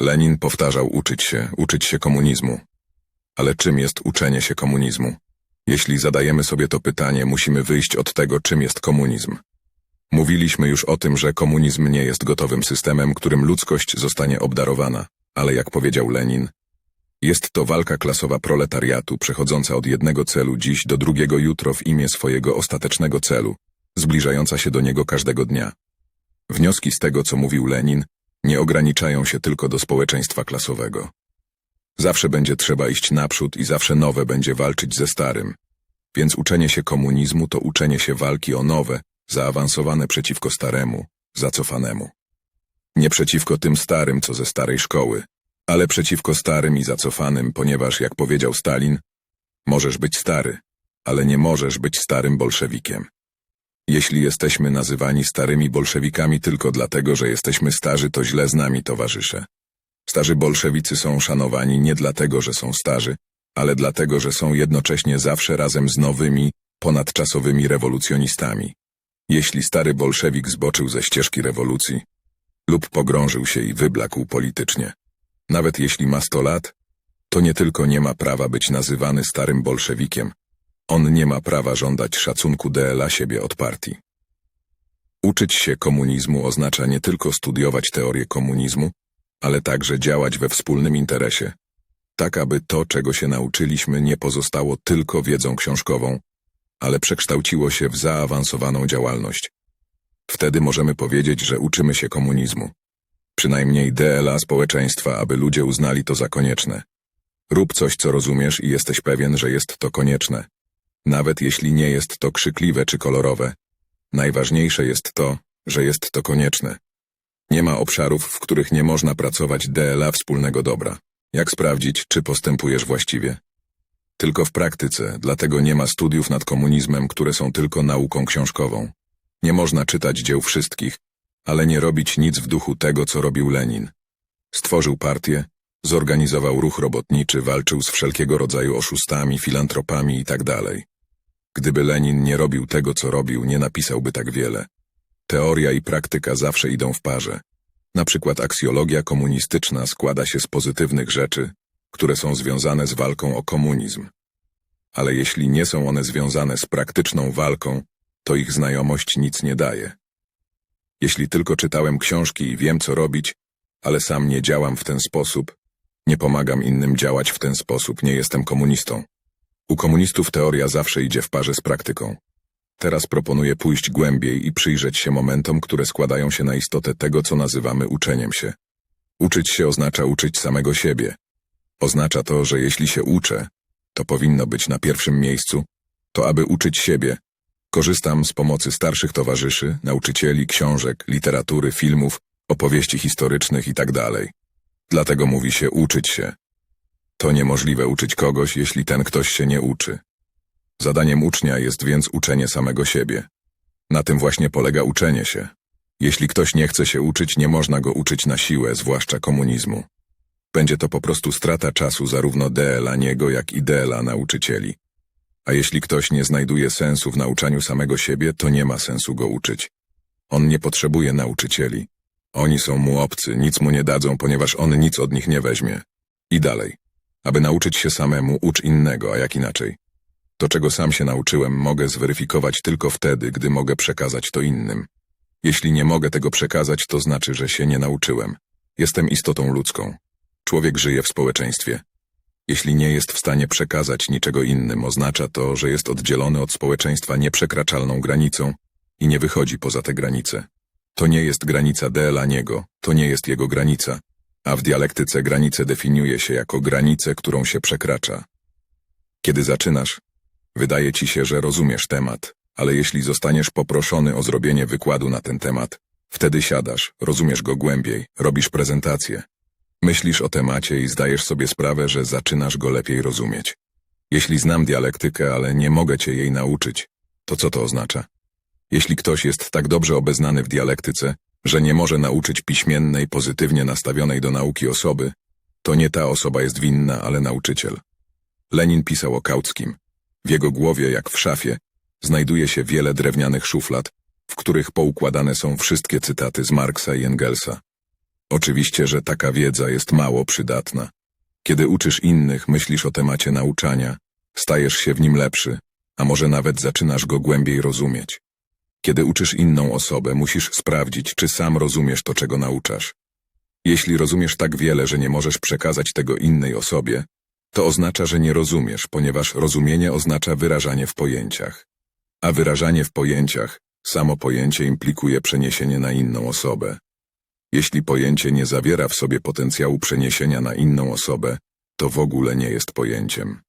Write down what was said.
Lenin powtarzał uczyć się, uczyć się komunizmu. Ale czym jest uczenie się komunizmu? Jeśli zadajemy sobie to pytanie, musimy wyjść od tego, czym jest komunizm. Mówiliśmy już o tym, że komunizm nie jest gotowym systemem, którym ludzkość zostanie obdarowana, ale jak powiedział Lenin, jest to walka klasowa proletariatu przechodząca od jednego celu dziś do drugiego jutro w imię swojego ostatecznego celu, zbliżająca się do niego każdego dnia. Wnioski z tego, co mówił Lenin, nie ograniczają się tylko do społeczeństwa klasowego. Zawsze będzie trzeba iść naprzód i zawsze nowe będzie walczyć ze starym. Więc uczenie się komunizmu to uczenie się walki o nowe, zaawansowane przeciwko staremu, zacofanemu. Nie przeciwko tym starym, co ze starej szkoły, ale przeciwko starym i zacofanym, ponieważ, jak powiedział Stalin, możesz być stary, ale nie możesz być starym bolszewikiem. Jeśli jesteśmy nazywani starymi bolszewikami tylko dlatego, że jesteśmy starzy, to źle z nami, towarzysze. Starzy bolszewicy są szanowani nie dlatego, że są starzy, ale dlatego, że są jednocześnie zawsze razem z nowymi, ponadczasowymi rewolucjonistami. Jeśli stary bolszewik zboczył ze ścieżki rewolucji lub pogrążył się i wyblakł politycznie, nawet jeśli ma sto lat, to nie tylko nie ma prawa być nazywany starym bolszewikiem, on nie ma prawa żądać szacunku DLA siebie od partii. Uczyć się komunizmu oznacza nie tylko studiować teorię komunizmu, ale także działać we wspólnym interesie, tak aby to, czego się nauczyliśmy, nie pozostało tylko wiedzą książkową, ale przekształciło się w zaawansowaną działalność. Wtedy możemy powiedzieć, że uczymy się komunizmu. Przynajmniej DLA społeczeństwa, aby ludzie uznali to za konieczne. Rób coś, co rozumiesz i jesteś pewien, że jest to konieczne. Nawet jeśli nie jest to krzykliwe czy kolorowe. Najważniejsze jest to, że jest to konieczne. Nie ma obszarów, w których nie można pracować DLA wspólnego dobra. Jak sprawdzić, czy postępujesz właściwie? Tylko w praktyce, dlatego nie ma studiów nad komunizmem, które są tylko nauką książkową. Nie można czytać dzieł wszystkich, ale nie robić nic w duchu tego, co robił Lenin. Stworzył partię, zorganizował ruch robotniczy, walczył z wszelkiego rodzaju oszustami, filantropami itd. Gdyby Lenin nie robił tego, co robił, nie napisałby tak wiele. Teoria i praktyka zawsze idą w parze. Na przykład aksjologia komunistyczna składa się z pozytywnych rzeczy, które są związane z walką o komunizm. Ale jeśli nie są one związane z praktyczną walką, to ich znajomość nic nie daje. Jeśli tylko czytałem książki i wiem, co robić, ale sam nie działam w ten sposób, nie pomagam innym działać w ten sposób, nie jestem komunistą. U komunistów teoria zawsze idzie w parze z praktyką. Teraz proponuję pójść głębiej i przyjrzeć się momentom, które składają się na istotę tego, co nazywamy uczeniem się. Uczyć się oznacza uczyć samego siebie. Oznacza to, że jeśli się uczę, to powinno być na pierwszym miejscu, to aby uczyć siebie. Korzystam z pomocy starszych towarzyszy, nauczycieli, książek, literatury, filmów, opowieści historycznych itd. Dlatego mówi się uczyć się. To niemożliwe uczyć kogoś, jeśli ten ktoś się nie uczy. Zadaniem ucznia jest więc uczenie samego siebie. Na tym właśnie polega uczenie się. Jeśli ktoś nie chce się uczyć, nie można go uczyć na siłę, zwłaszcza komunizmu. Będzie to po prostu strata czasu zarówno DLA niego, jak i DLA nauczycieli. A jeśli ktoś nie znajduje sensu w nauczaniu samego siebie, to nie ma sensu go uczyć. On nie potrzebuje nauczycieli. Oni są mu obcy, nic mu nie dadzą, ponieważ on nic od nich nie weźmie. I dalej. Aby nauczyć się samemu, ucz innego, a jak inaczej. To, czego sam się nauczyłem, mogę zweryfikować tylko wtedy, gdy mogę przekazać to innym. Jeśli nie mogę tego przekazać, to znaczy, że się nie nauczyłem. Jestem istotą ludzką. Człowiek żyje w społeczeństwie. Jeśli nie jest w stanie przekazać niczego innym, oznacza to, że jest oddzielony od społeczeństwa nieprzekraczalną granicą i nie wychodzi poza te granice. To nie jest granica DLA niego, to nie jest jego granica, a w dialektyce granicę definiuje się jako granicę, którą się przekracza. Kiedy zaczynasz, wydaje ci się, że rozumiesz temat, ale jeśli zostaniesz poproszony o zrobienie wykładu na ten temat, wtedy siadasz, rozumiesz go głębiej, robisz prezentację. Myślisz o temacie i zdajesz sobie sprawę, że zaczynasz go lepiej rozumieć. Jeśli znam dialektykę, ale nie mogę cię jej nauczyć, to co to oznacza? Jeśli ktoś jest tak dobrze obeznany w dialektyce, że nie może nauczyć piśmiennej, pozytywnie nastawionej do nauki osoby, to nie ta osoba jest winna, ale nauczyciel. Lenin pisał o Kautskim. W jego głowie, jak w szafie, znajduje się wiele drewnianych szuflad, w których poukładane są wszystkie cytaty z Marksa i Engelsa. Oczywiście, że taka wiedza jest mało przydatna. Kiedy uczysz innych, myślisz o temacie nauczania, stajesz się w nim lepszy, a może nawet zaczynasz go głębiej rozumieć. Kiedy uczysz inną osobę, musisz sprawdzić, czy sam rozumiesz to, czego nauczasz. Jeśli rozumiesz tak wiele, że nie możesz przekazać tego innej osobie, to oznacza, że nie rozumiesz, ponieważ rozumienie oznacza wyrażanie w pojęciach. A wyrażanie w pojęciach, samo pojęcie implikuje przeniesienie na inną osobę. Jeśli pojęcie nie zawiera w sobie potencjału przeniesienia na inną osobę, to w ogóle nie jest pojęciem.